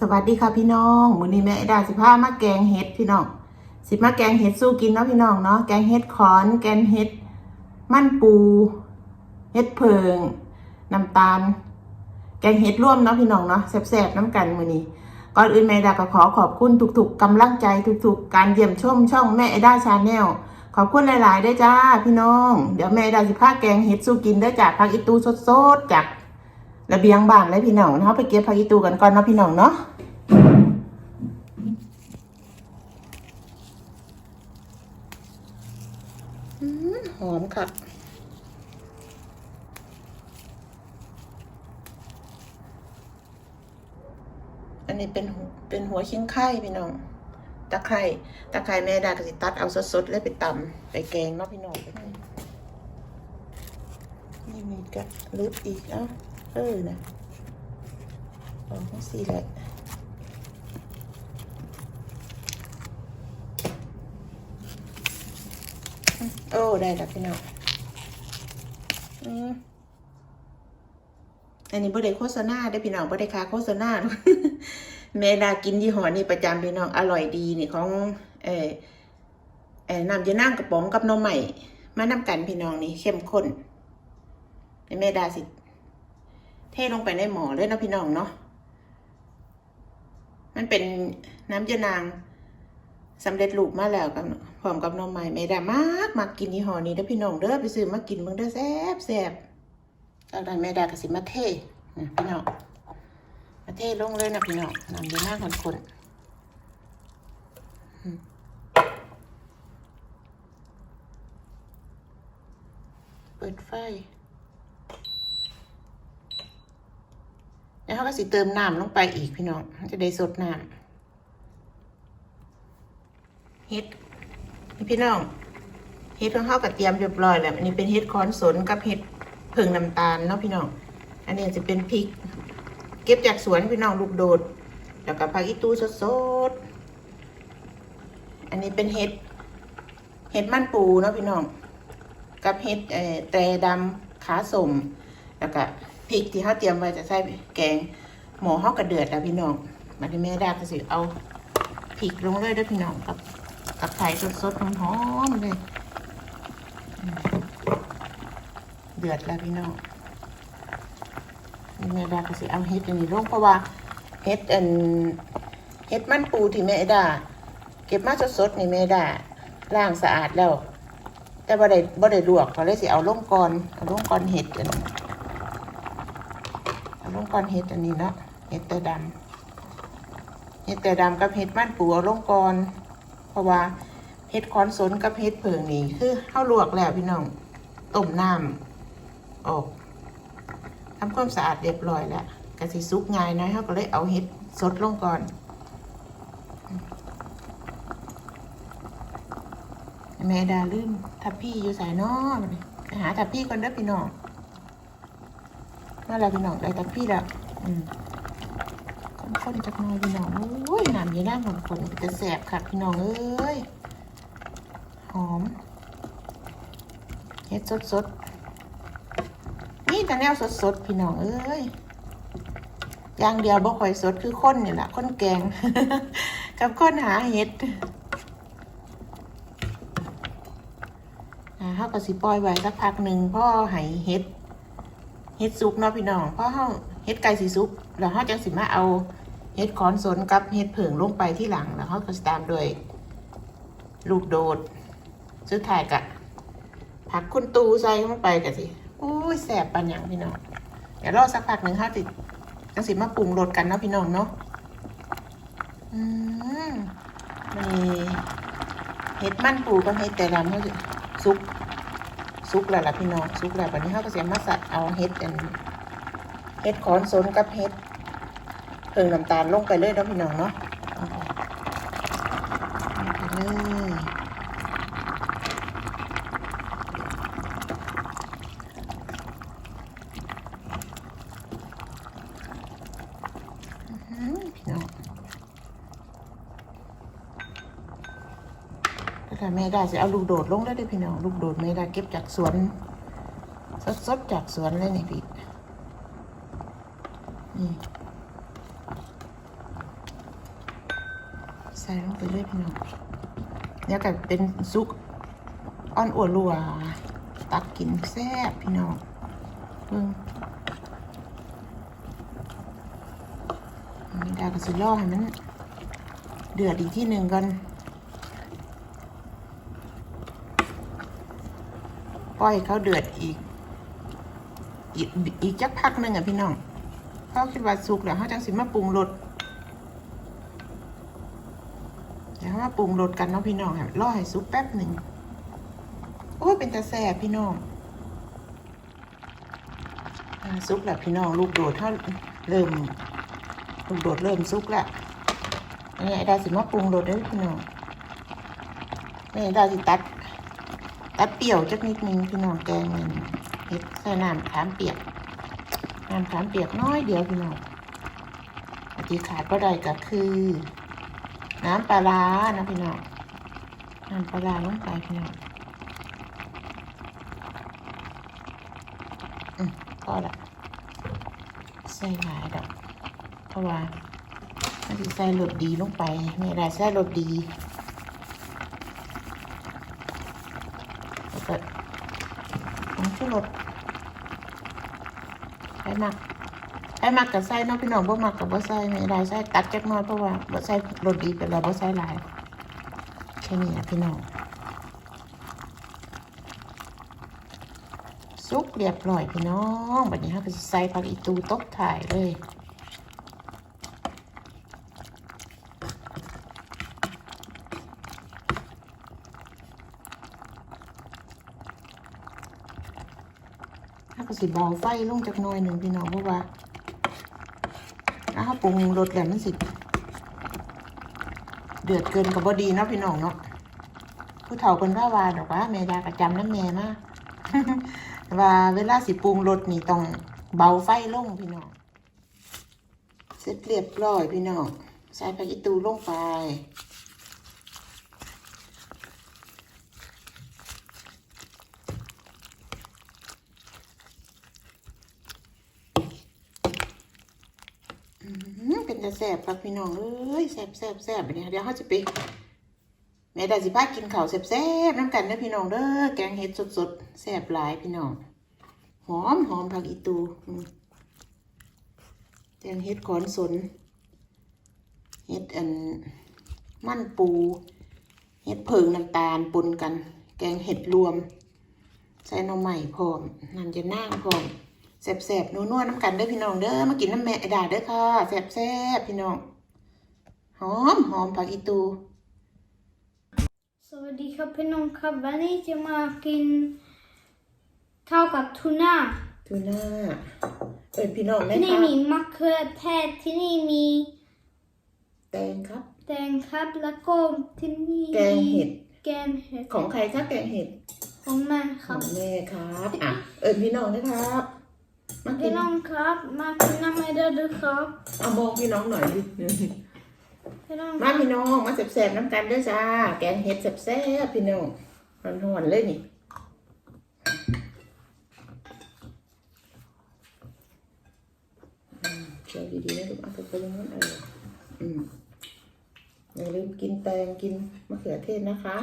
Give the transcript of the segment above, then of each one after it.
สวัสดีค่ะพี่น้องมื้อนี้แม่ไอ้ดาสิพามาแกงเห็ดพี่น้องสิมาแกงเห็ดสู้กินเนาะพี่น้องเนาะแกงเห็ดขอนแกงเห็ดมันปูเห็ดเพิงน้ำตาล แกงเห็ดร่วมเนาะพี่น้องเนาะแซ่บๆน้ำกันมื้อนี้ก่อนอื่นแม่ไอ้ดาก็ขอขอบคุณทุกๆกำลังใจทุกๆ การเยี่ยมชมช่องแม่ไอ้ดาชาแนลขอบคุณหลายๆได้จ้าพี่น้อง เดี๋ยวแม่ไอ้ดาสิพาแกงเห็ดสู้กินได้จากผักอีตูสดๆจาก ระเบียงบ้านเลยพี่น้องนะคะไปเก็บผักอีตูกันก่อนเนาะพี่น้องเนาะหอมค่ะอันนี้เป็นเป็นหัวชิงไข่พี่น้อง ตะไคร่ตะไคร่แม่ดากสิตัดเอาสดๆเลยไปตำไปแกงเนาะพี่น้องนี่มีกระลุดอีกเอ้า เออนะออกทั้งสี่แหละอืมโอ้ได้แล้วพี่น้องอันนี้บ่ได้โฆษณาได้พี่น้องบ่ได้ค่าโฆษณาหรอกแม่ดากินยี่ห้อนี้ประจำพี่น้องอร่อยดีนี่ของเออเออน้ำยานั่งกระป๋องกับนมใหม่ มานำกันพี่น้องนี่เข้มข้นแม่ดาสิ เทลงไปในหม้อเลยนะพี่น้องเนาะ มันเป็นน้ำยานางสำเร็จรูปมาแล้วกับพร้อมกับนมใหม่เมดามากมากกินยี่ห้อนี้เด้อพี่น้องเด้อไปซื้อมากินเบิ่งเด้อแซ่บแซ่บจากนั้นแม่ดาก็สิมาเทนะพี่น้องมาเทลงเลยนะพี่น้องน้ำยานางคนๆอืมเปิดไฟ แล้วเขาก็สิเติมน้ำลงไปอีกพี่น้องจะได้สดน้ำเฮ็ดนี่พี่น้องเฮ็ดของเขาก็เตรียมเรียบร้อยแล้วอันนี้เป็นเฮ็ดคอนสนกับเฮ็ดเพิ่งน้ำตาลเนาะพี่น้องอันนี้จะเป็นพริก เก็บจากสวนพี่น้องลูกโดด แล้วก็ผักอีตู้สดๆอันนี้เป็นเฮ็ดเฮ็ดมันปูเนาะพี่น้อง กับเฮ็ดแตรดำขาสมแล้วก็ พริกที่เขาเตรียมไว้จะใส่แกงหมอเขากระเดือดแล้วพี่น้องมาที่แม่ดาก็สิเอาพริกลงเลยด้วยพี่น้องกับกับไข่สดๆหอมๆเลยเดือดแล้วพี่น้องนี่แม่ดาก็สิเอาเฮ็ดอันนี้ลงเพราะว่าเฮ็ดอันเฮ็ดมันปูที่แม่ดาเก็บมาสดๆนี่แม่ดาล้างสะอาดแล้ว แต่บ่ได้บ่ได้ลวกก็เลยสิเอาลงก่อนเอาลงก่อนเห็ดอันนี้ เอาลงก่อนเห็ดอันนี้เนาะเห็ดแต่ดำเห็ดแต่ดำกับเห็ดมันปูเอาลงก่อน เพราะว่าเห็ดคอนสนกับเห็ดเผิงนี่คือเข้าลวกแล้วพี่น้องต้มน้ำออกทำความสะอาดเรียบร้อยแล้วกะสิซุกง่ายน้อยเขาก็เลยเอาเห็ดสดลงก่อนแม่ดาลืมทับพี่อยู่สายนอกไปหาทับพี่ก่อนเด้อพี่น้อง นั่นแหละพี่น้องได้ทับพี่ล้วอืมข้นๆจักหน่อยพี่น้องโอ้ยน้ำยี่น้ำฝนๆจะแสบค่ะพี่น้องเอ้ยหอมเฮ็ดสดๆนี่แต่แนวสดๆพี่น้องเอ้ยอย่างเดียวบ่ค่อยสดคือข้นนี่แหละข้นแกง กับข้นหาเห็ดอ่าเขาก็สิปล่อยไว้สักพักหนึ่งพ่อให้เฮ็ด เฮ็ดสุกเนาะพี่น้องเพ่อเฮาเฮ็ดไก่สิสุกแล้วเฮาจังสิมาเอาเฮ็ดคอนสนกับเฮ็ดเผิงลงไปที่หลังแล้วเฮาก็สตามด้วยลูกโดดสุดท้ายกะผักคุณตูใส่ลงไปกะสิโอ้ยแสบปันหยังพี่น้องเดี๋ยวรอสักพักหนึ่งเฮาติดจังสิมาปรุงรสกันเนาะพี่น้องเนาะอืมนี่เฮ็ดมันปูกับเฮ็ดแต่ดำเฮาสิสุก ซุกแล้วล่ะพี่น้องซุกแล้ววันนี้เขาก็จะมาสัตเอาเฮ็ดอันเฮ็ดขอนสนกับเฮ็ดเพิ่งน้ำตาลลงไปเลยเนาะพี่น้องเนาะเอาไปเอาไปเลยอื้อหือพี่น้อง แม่ได้จะเอาลูกโดดลงแล้วด้พี่น้องลูกโดดแม่ได้เก็บจากสวน สดๆจากสวนเลยนี่พี่นี่ใส่ลงไปเลยพี่น้องเดี๋ยวก็เป็นซุกอ่อนอัวรัว ตักกินแซ่บพี่น้องเบิ่งไม่ได้ก็สิล่อให้มันเดือดอีกที่หนึ่งก่อนป ล่อยเขาเดือดอีก อีกอีกจักพักหนึ่งอะพี่น้องเขาคิดว่าสุกแล้วเขาจังสิมาปรุงรสเดี๋ยวมาปรุงรสกันเนาะพี่น้องค่ะรอให้สุกแป๊บหนึ่งโอ้ยเป็นตาแสบพี่น้องอ่าสุกแล้วพี่น้องลูกโดดเขาเริ่มลูกโดดเริ่มสุกแล้วนนี้ไอ้ดาสิมาปรุงรสเด้พี่น้องนี่ไอ้ดาสิตัด ตัดเปรี้ยวจักนิดนึงพี่น้องแกงมันเฮ็ดใส่น้ำขามเปียกน้ำขามเปียกน้อยเดียวพี่น้องอที่ขาดก็ได้ก็คือ น้ำปลาร้านะพี่น้องน้ำปลาร้าลงไปพี่น้องอืมพอละใส่หลายดอกเพราะว่ามันจะใส่รสดีลงไปไม่ได้ใส่รสดี แล้วก็ผงชูรสไปหมักไปหมักกับไส้เน้องพี่น้องบ่หมักกับบ่ใส่ไม่ได้ใส่ตัดจักน้อยเพราะว่าบ่ใส่รสดีไปแล้วบ่ใส่หลายแค่นี้นะพี่น้องสุกเรียบร้อยพี่น้องบัดนี้เราก็ใส่ผักอีตูตบถ่ายเลย ถ้าก็สิเบาไฟลงจากน้อยหนึ่งพี่น้องเพราะว่าถ้าเขาปรุงรสแล้วมันสิ เดือดเกินกับบดีเนาะพี่น้องเนาะผู้เฒ่าคนว่าว่าดอกว่าแม่ดากระจำน้ำแม่มากว่าเวลาสิปรุงรสนี่ต้องเบาไฟลงพี่น้องเสร็จเรียบร้อยพี่น้องใส่ผักอีตูลงไป อืมเป็นจะแสบครับ พี่น้องเอ้ยแสบแสบแสบแบบนี้เดี๋ยวเขาจะไปแม่ดาสิพากินข้าวแสบแสบน้ำกันนะพี่น้องเด้อแกงเห็ดสดๆแสบหลายพี่น้องหอมหอมผักอีตูแกงเห็ดขอนสนเห็ดอันมันปูเห็ดเผิงน้ำตาลปนกัน แกงเห็ดรวม ใส่น่อใหม่พร้อมนันจะนั่งพร้อมแสบๆนัวๆน้ำกันเด้อพี่น้องเด้อมากินน้ำแม่ไอดาเด้อค่ะแสบๆพี่น้อง หอมหอมผักอีตู สวัสดีครับพี่น้องครับวันนี้จะมากินข้าวกับทูน่าทูน่าเอินพี่น้องไหมที่นี่คะมีมะเขือเทศที่นี่มีแตงครับ แตงครับแล้วก็ที่นี่แกงเห็ด แกงเห็ดของใครครับแกงเห็ดของแม่คขรัอบงแม่ครับอะเอินพี่น้องนะครับ มากิพี่นน้องครับ มากินน้ำไม่ได้ด้วยครับเอามองพี่น้องหน่อยดิ พี่น้องมาพี่น้องมาแสบๆน้ำกันด้อจ้า แกงเห็ดแสบๆพี่น้องร้อนๆเลยนี่เคี่ยวดีๆนะลูกเอาไปลงนั่นเอออืมอย่าลืมกินแตงกินมะเขือเทศนะคะ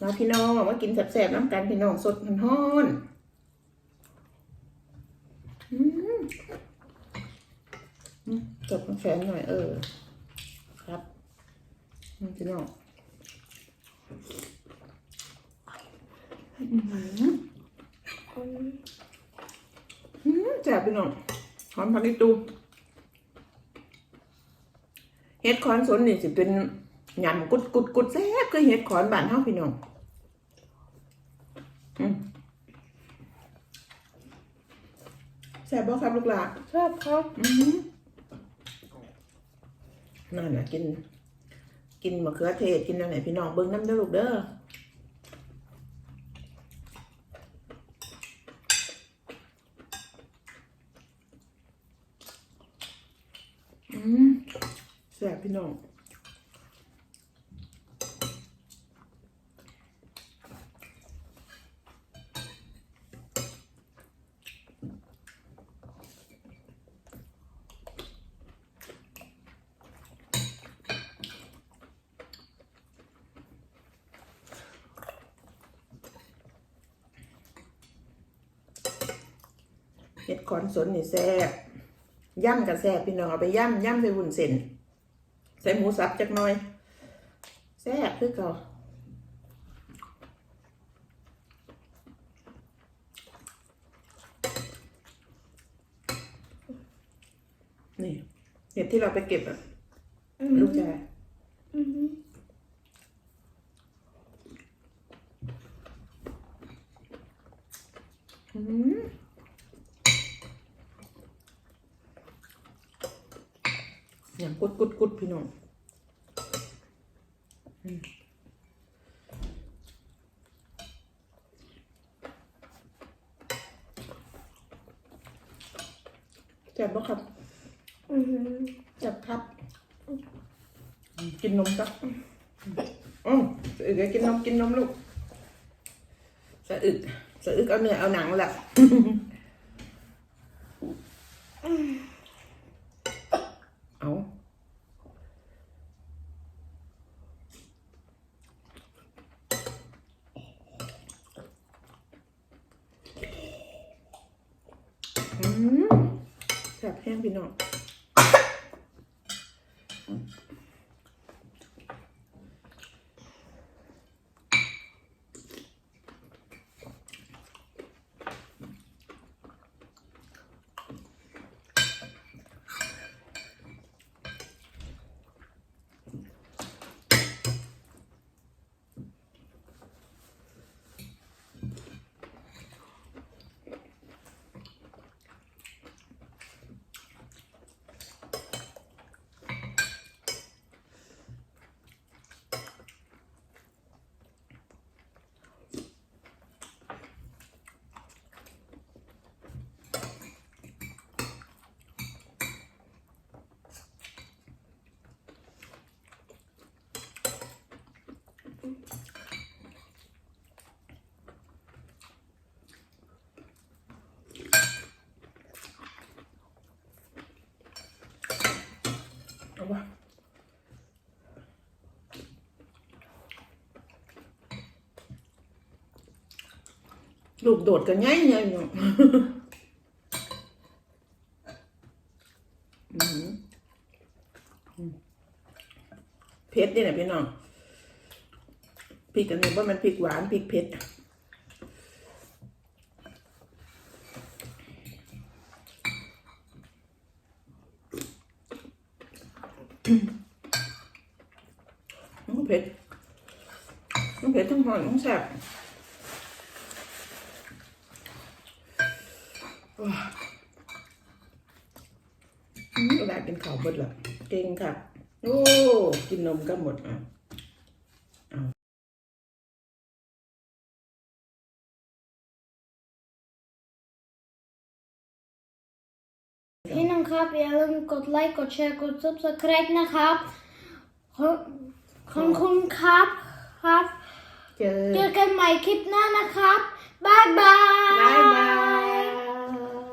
มาพี่น้องมากินแสบๆน้ำกันพี่น้องสดร้อนอืมอืม จบน้ำแข็งหน่อย เออ ครับอืมพี่น้องอืมอืมแซ่บพี่น้องหอมผักอีตูเห็ดคอนสนนี่สิเป็นยำกุดกุดกุดแซ่บคือเห็ดขอนบ้านเฮาพี่น้องอืมแซ่บบ่ครับลูกหลานชอบครับ อืม นั่นแหละกิน กินมะเขือเทศกินอะไรพี่น้องเบิ้งน้ำเด้อลูกเด้ออืมแซ่บพี่น้อง ห็ดขอนสนนี่แซ่บย่ำกับแซ่บพี่น้องเอาไปย่ำย่ำใส่วุ้นเส้นใส่หมูสับจักหน่อยแซ่บคือเก่านี่เห็ดที่เราไปเก็บอะลูกแจ Mhm. อืมอย่าง กุดกุดกุดพี่น้องอืมแจับบ่ครับ Mhm. จับครับ กินนมครับอืมสะอึกให้กินนมกินนมลูกสะอึกสะอึกเอาเนื้อเอาหนังแหละ เอาอืม แซ่บแห้งพี่น้อง เอาวะลูกโดดกันง่ายง่ายเนาะเผ็ดนี่แหละพี่น้องพริกอันนี้ว่ามันพริกหวานพริกเผ็ด มันเผ็ด มันเผ็ดทั้งหองแซ่บว้าอืมเวลากินข้าวหมดละเก่งค่ะ โอ้ กินนมก็หมดอะพี่น้องครับอย่าลืมกดไลค์กดแชร์กด subscribe นะครับขอบคุณครับครับ เจอ เจอกันใหม่คลิปหน้านะครับบายบาย บ๊ายบาย